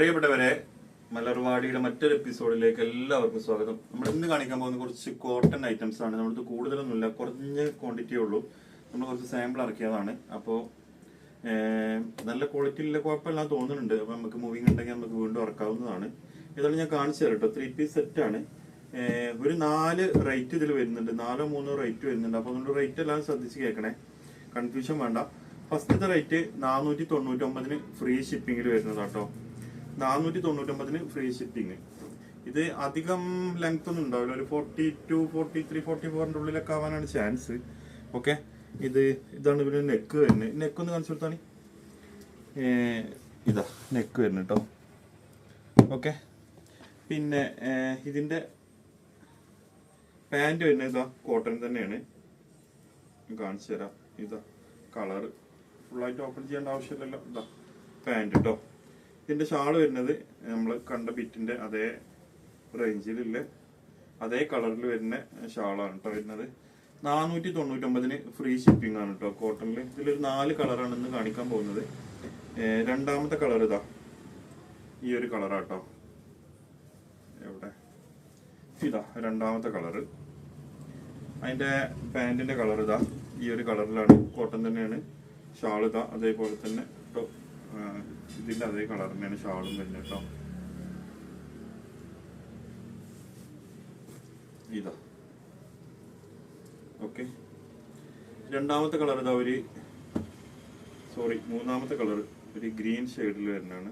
പ്രിയപ്പെട്ടവരെ മലർവാടിയുടെ മറ്റൊരു എപ്പിസോഡിലേക്ക് എല്ലാവർക്കും സ്വാഗതം. നമ്മൾ ഇന്ന് കാണിക്കാൻ പോകുന്ന കുറച്ച് കോട്ടൺ ഐറ്റംസ് ആണ്. നമ്മളത് കൂടുതലൊന്നുമില്ല കുറഞ്ഞ ക്വാണ്ടിറ്റിയേ ഉള്ളൂ. നമ്മൾ കുറച്ച് സാമ്പിൾ ഇറക്കിയതാണ്. അപ്പോൾ നല്ല ക്വാളിറ്റിയിലെ കുഴപ്പമില്ല തോന്നുന്നുണ്ട്. അപ്പോൾ നമുക്ക് മൂവിങ് ഉണ്ടെങ്കിൽ നമുക്ക് വീണ്ടും ഇറക്കാവുന്നതാണ്. ഇതാണ് ഞാൻ കാണിച്ചു തരാം കേട്ടോ. ത്രീ പീസ് സെറ്റാണ് ഒരു നാല് റേറ്റ് ഇതിൽ വരുന്നുണ്ട്. നാലോ മൂന്നോ റേറ്റ് വരുന്നുണ്ട്. അപ്പോൾ അതുകൊണ്ട് റേറ്റ് എല്ലാം ശ്രദ്ധിച്ച് കേൾക്കണേ. കൺഫ്യൂഷൻ വേണ്ട. ഫസ്റ്റത്തെ റേറ്റ് നാനൂറ്റി തൊണ്ണൂറ്റി ഒമ്പതിന് ഫ്രീ ഷിപ്പിങ്ങിൽ വരുന്നതാട്ടോ. നാനൂറ്റി തൊണ്ണൂറ്റൊമ്പതിന് ഫ്രീ ഷിപ്പിംഗ് ഇത് അധികം ലെങ്ത് ഒന്നും ഉണ്ടാവില്ല. ഒരു forty two forty three forty ഫോറിന്റെ ഉള്ളിലൊക്കെ ആവാനാണ് ചാൻസ് ഓക്കെ ഇത് ഇതാണ് ഇവർ നെക്ക് വരുന്നത് നെക്ക് ഒന്ന് കാണിച്ചു കൊടുത്താണ് ഇതാ നെക്ക് വരുന്നത് കേട്ടോ ഓക്കെ പിന്നെ ഇതിന്റെ പാന്റ് വരുന്നത് ഇതാ കോട്ടൺ തന്നെയാണ്. കാണിച്ചു തരാം. ഇതാ കളർ ഫുള്ളായിട്ട് ഓപ്പൺ ചെയ്യേണ്ട ആവശ്യമില്ലല്ലോ. ഇതാ പാന്റ് കേട്ടോ ഇതിന്റെ ഷാൾ വരുന്നത് നമ്മൾ കണ്ട ബിറ്റിന്റെ അതേ റേഞ്ചിലുള്ള അതേ കളറിൽ വരുന്ന ഷാളാണ് കേട്ടോ വരുന്നത്. നാനൂറ്റി തൊണ്ണൂറ്റൊമ്പതിന് ഫ്രീ ഷിപ്പിംഗ് ആണ് കേട്ടോ കോട്ടണിൽ ഇതിലൊരു നാല് കളറാണ് ഇന്ന് കാണിക്കാൻ പോകുന്നത്. രണ്ടാമത്തെ കളർ ഇതാ. ഈ ഒരു കളറാട്ടോ എവിടെ? ഇതാ രണ്ടാമത്തെ കളറ്. അതിന്റെ പാന്റിന്റെ കളർ ഇതാ. ഈ ഒരു കളറിലാണ് കോട്ടൺ തന്നെയാണ്. ഷാൾ ഇതാ അതേപോലെ തന്നെ ഇതിന്റെ അതേ കളർ തന്നെയാണ് ഷാളും വരുന്നത് കേട്ടോ. ഇതാ. ഓക്കെ. രണ്ടാമത്തെ കളർ ഇതാ ഒരു സോറി മൂന്നാമത്തെ കളർ ഒരു ഗ്രീൻ ഷെയ്ഡിൽ വരുന്നതാണ്.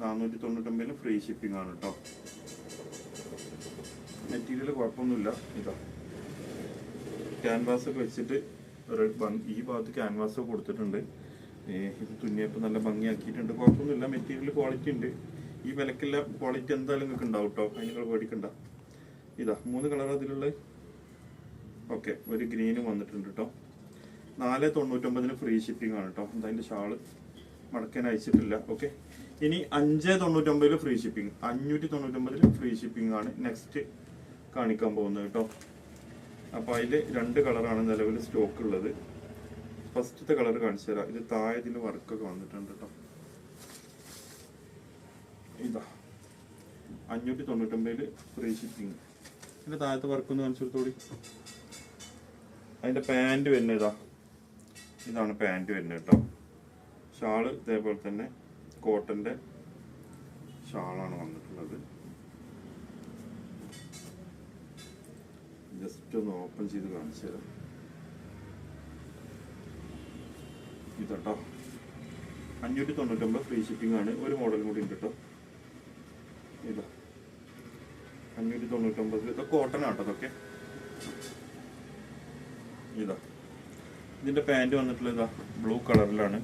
നാനൂറ്റി തൊണ്ണൂറ്റൊമ്പതിന് ഫ്രീ ഷിപ്പിംഗ് ആണ് കേട്ടോ. മെറ്റീരിയൽ കുഴപ്പമൊന്നുമില്ല. ഇതാ. ക്യാൻവാസ് ഒക്കെ വെച്ചിട്ട് ഈ ഭാഗത്ത് ക്യാൻവാസ് കൊടുത്തിട്ടുണ്ട്. ഇത് തുന്നിയപ്പോൾ നല്ല ഭംഗിയാക്കിയിട്ടുണ്ട്. കുഴപ്പമൊന്നുമില്ല. മെറ്റീരിയൽ ക്വാളിറ്റി ഉണ്ട്. ഈ വിലക്കില്ല ക്വാളിറ്റി എന്തായാലും നിങ്ങൾക്ക് ഉണ്ടാവും കേട്ടോ അതിന് നിങ്ങൾ ഇതാ മൂന്ന് കളർ അതിലുള്ള ഓക്കെ ഒരു ഗ്രീനും വന്നിട്ടുണ്ട് കേട്ടോ നാല് തൊണ്ണൂറ്റൊമ്പതിന് ഫ്രീ ഷിപ്പിംഗ് ആണ് കേട്ടോ അതിന്റെ ഷാൾ? മടക്കാൻ അയച്ചിട്ടില്ല. ഓക്കെ ഇനി അഞ്ച് തൊണ്ണൂറ്റൊമ്പതിൽ ഫ്രീ ഷിപ്പിംഗ് അഞ്ഞൂറ്റി തൊണ്ണൂറ്റൊമ്പതിൽ ഫ്രീ ഷിപ്പിംഗ് ആണ് നെക്സ്റ്റ് കാണിക്കാൻ പോകുന്നത് കേട്ടോ അപ്പോൾ അതിൽ രണ്ട് കളറാണ് നിലവിൽ സ്റ്റോക്ക് ഉള്ളത്. ഫസ്റ്റത്തെ കളർ കാണിച്ചു തരാം. ഇത് താഴെ ഇതിൽ വർക്കൊക്കെ വന്നിട്ടുണ്ട് കേട്ടോ ഇതാ. അഞ്ഞൂറ്റി തൊണ്ണൂറ്റൊമ്പതിൽ ഫ്രീ ഷിപ്പിംഗ് ഇതിന്റെ താഴത്തെ വർക്ക് ഒന്ന് കാണിച്ചു കൊടുത്തോടി. അതിന്റെ പാന്റ് വരുന്നത് ഇതാ. ഇതാണ് പാന്റ് വരുന്നത് കേട്ടോ ഷാൾ ഇതേപോലെ തന്നെ കോട്ടന്റെ ഷാളാണ് വന്നിട്ടുള്ളത്. ജസ്റ്റ് ഒന്ന് ഓപ്പൺ ചെയ്ത് കാണിച്ചു തരാം. ഇതട്ടോ അഞ്ഞൂറ്റി തൊണ്ണൂറ്റൊമ്പത് ഫ്രീ ഷിപ്പിംഗ് ആണ്. ഒരു മോഡൽ കൂടി ഉണ്ട് കേട്ടോ ഇതാ. അഞ്ഞൂറ്റി തൊണ്ണൂറ്റൊമ്പത് ഇത് കോട്ടൺ ആട്ടോ ഇതൊക്കെ. ഇതാ. ഇതിന്റെ പാന്റ് വന്നിട്ടുള്ള ഇതാ ബ്ലൂ കളറിലാണ്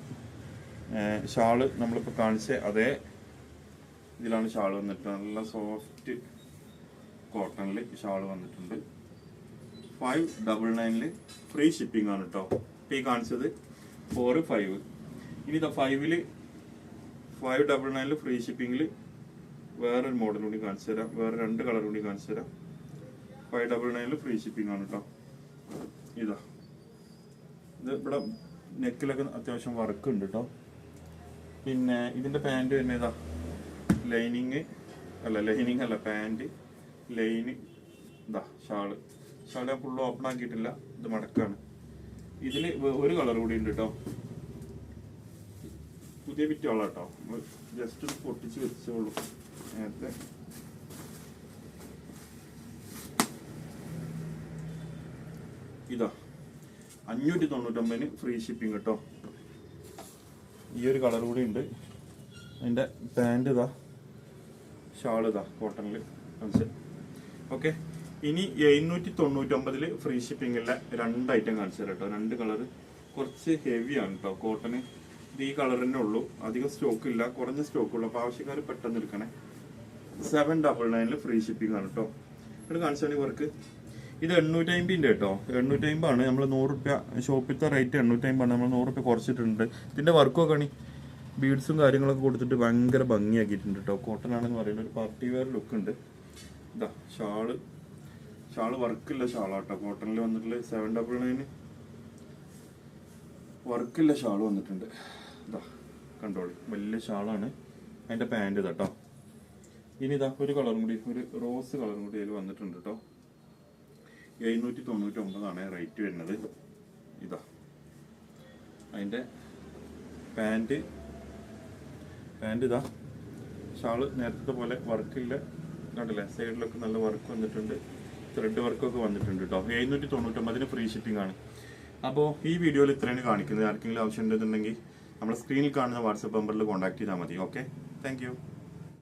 ഷാൾ നമ്മളിപ്പോൾ കാണിച്ച അതേ ഇതിലാണ് ഷാൾ വന്നിട്ട് നല്ല സോഫ്റ്റ് കോട്ടണിൽ ഷാൾ വന്നിട്ടുണ്ട്. ഫൈവ് ഡബിൾ നയനിൽ ഫ്രീ ഷിപ്പിംഗ് ആണ് കേട്ടോ ഈ കാണിച്ചത് ഫോർ ഫൈവ് ഇനി ഇതാ ഫൈവിൽ ഫൈവ് ഡബിൾ നയനിൽ ഫ്രീ ഷിപ്പിംഗിൽ വേറൊരു മോഡൽ കൂടി കാണിച്ചു തരാം. വേറെ രണ്ട് കളർ കൂടി കാണിച്ചു തരാം. ഫൈവ് ഡബിൾ നയനിൽ ഫ്രീ ഷിപ്പിംഗ് ആണ് കേട്ടോ ഇതാ. ഇത് ഇവിടെ നെക്കിലൊക്കെ അത്യാവശ്യം വർക്ക് ഉണ്ട് കേട്ടോ പിന്നെ ഇതിന്റെ പാന്റ് തന്നെ ഇതാ. ലൈനിങ് അല്ല ലൈനിങ് അല്ല പാന്റ് ലൈന് ഇതാ ഷാൾ ഷാൾ ഞാൻ ഫുള്ള് ഓപ്പൺ ആക്കിയിട്ടില്ല. ഇത് മടക്കാണ്. ഇതിൽ ഒരു കളർ കൂടി ഉണ്ട് കേട്ടോ പുതിയ ബിറ്റുള്ള കേട്ടോ ജസ്റ്റ് ഒന്ന് പൊട്ടിച്ച് വെച്ചോളൂ നേരത്തെ. ഇതാ. അഞ്ഞൂറ്റി തൊണ്ണൂറ്റൊമ്പതിന് ഫ്രീ ഷിപ്പിംഗ് കേട്ടോ ഈ ഒരു കളർ കൂടി ഉണ്ട്. അതിന്റെ പാന്റ് ഇതാ. ഷാൾ ഇതാ കോട്ടണിൽ ഓക്കെ ഇനി എഴുന്നൂറ്റി തൊണ്ണൂറ്റൊമ്പതിൽ ഫ്രീ ഷിപ്പിങ്ങിലെ രണ്ട് ഐറ്റം കാണിച്ചു തരാം കേട്ടോ രണ്ട് കളർ കുറച്ച് ഹെവി ആണ് കേട്ടോ കോട്ടന് ഇത് ഈ കളർ തന്നെ ഉള്ളൂ. അധികം സ്റ്റോക്ക് ഇല്ല. കുറഞ്ഞ സ്റ്റോക്ക് ഉള്ളൂ. അപ്പോൾ ആവശ്യക്കാർ പെട്ടെന്ന് എടുക്കണേ. സെവൻ ഡബിൾ നയനിൽ ഫ്രീ ഷിപ്പിംഗ് ആണ് കേട്ടോ ഇവിടെ കാണിച്ചാണ് ഇവർക്ക് ഇത് എണ്ണൂറ്റി അമ്പതിന്റെ കേട്ടോ എണ്ണൂറ്റി അമ്പതാണ് നമ്മൾ നൂറ് റുപ്യ ഷോപ്പിലത്തെ റേറ്റ് എണ്ണൂറ്റി അമ്പതാണ് നമ്മൾ നൂറ് റുപ്യ കുറച്ചിട്ടുണ്ട് ഇതിന്റെ വർക്കൊക്കെ ആണ് ബീഡ്സും കാര്യങ്ങളൊക്കെ കൊടുത്തിട്ട് ഭയങ്കര ഭംഗിയാക്കിയിട്ടുണ്ട് കേട്ടോ കോട്ടൺ ആണെന്ന് പറയുന്നത് ഒരു പാർട്ടി വെയർ ലുക്ക് ഉണ്ട്. ഇതാ ഷാൾ ഷാൾ വർക്കില്ല ഷാളാട്ടോ കോട്ടണിൽ വന്നിട്ടുള്ള സെവൻ ഡബിൾ നയന് വർക്കില്ല ഷാൾ വന്നിട്ടുണ്ട്. ഇതാ കണ്ടോളി. വലിയ ഷാളാണ് അതിന്റെ പാന്റ് ഇതാട്ടോ ഇനി ഇതാ ഒരു കളറും കൂടി ഒരു റോസ് കളറും കൂടി അതിൽ വന്നിട്ടുണ്ട് കേട്ടോ എഴുന്നൂറ്റി തൊണ്ണൂറ്റി ഒമ്പതാണ് റേറ്റ് വരുന്നത്. ഇതാ. അതിന്റെ പാന്റ് പാന്റ് ഇതാ. ഷാൾ നേരത്തെ പോലെ വർക്കില്ല കണ്ടില്ലേ? സൈഡിലൊക്കെ നല്ല വർക്ക് വന്നിട്ടുണ്ട്. ത്രെഡ് വർക്കൊക്കെ വന്നിട്ടുണ്ട് കേട്ടോ എഴുന്നൂറ്റി തൊണ്ണൂറ്റൊമ്പതിന് ഫ്രീ ഷിപ്പിംഗ് ആണ്. അപ്പോൾ ഈ വീഡിയോയിൽ ഇത്രയാണ് കാണിക്കുന്നത്. ആർക്കെങ്കിലും ആവശ്യം ഉണ്ടെന്നുണ്ടെങ്കിൽ നമ്മുടെ സ്ക്രീനിൽ കാണുന്ന വാട്സപ്പ് നമ്പറിൽ കോൺടാക്ട് ചെയ്താൽ മതി. Okay thank